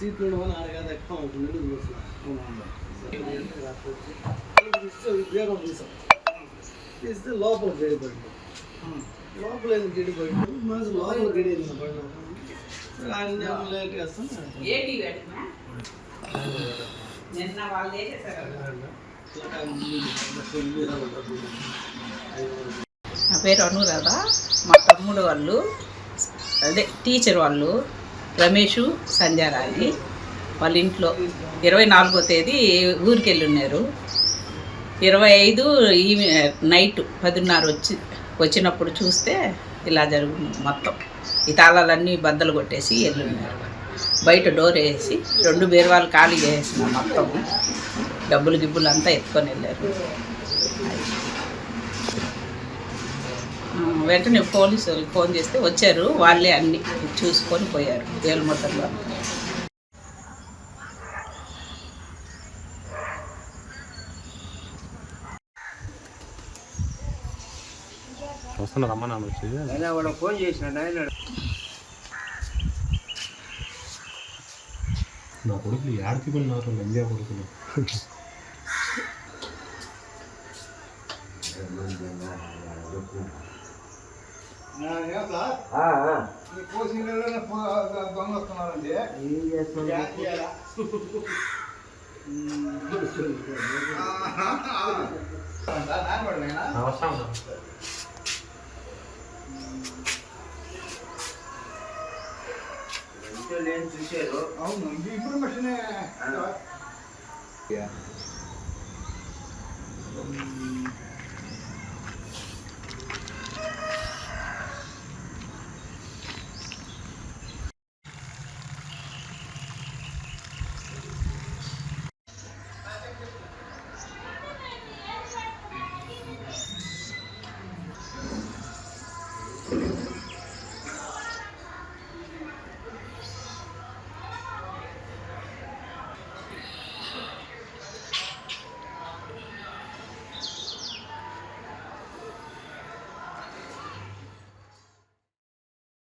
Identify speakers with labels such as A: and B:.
A: సీట్లు ఎక్కువ ఉంటుంది ఉపయోగం తీసాం. తీస్తే లోపల గడి పడింది లోపల గడి పడింది మనసు లోపల గడి పడినా లేట్
B: నిన్న వాళ్ళు నా పేరు అనురాధ. మా తమ్ముడు వాళ్ళు అదే టీచర్ వాళ్ళు రమేష్ సంధ్యారాణి వాళ్ళ ఇంట్లో ఇరవై నాలుగో తేదీ ఊరికి వెళ్ళున్నారు ఇరవై ఐదు ఈ నైట్ పదిన్నర వచ్చి వచ్చినప్పుడు చూస్తే ఇలా జరుగుతుంది మొత్తం. ఈ తాళాలన్నీ బద్దలు కొట్టేసి వెళ్ళున్నారు బయట డోర్ వేసి రెండు బీరువాలు ఖాళీ చేసిన మొత్తం డబ్బులు గిబ్బులు అంతా ఎత్తుకొని వెళ్ళారు. వెంటనే పోలీసు వాళ్ళకి ఫోన్ చేస్తే వచ్చారు వాళ్ళే అన్ని చూసుకొని పోయారు వేలుముద్రలో
C: వస్తున్నారు అమ్మ నాన్న వచ్చి?
A: ఫోన్ చేసినాడు ఆయన
C: నా కొడుకులు యాడికి వెళ్ళినారు నంద్యా కొడుకులు.
A: ఏం చేస్తున్నాడు
C: వస్తాం
A: అవును ఇన్ఫర్మేషన్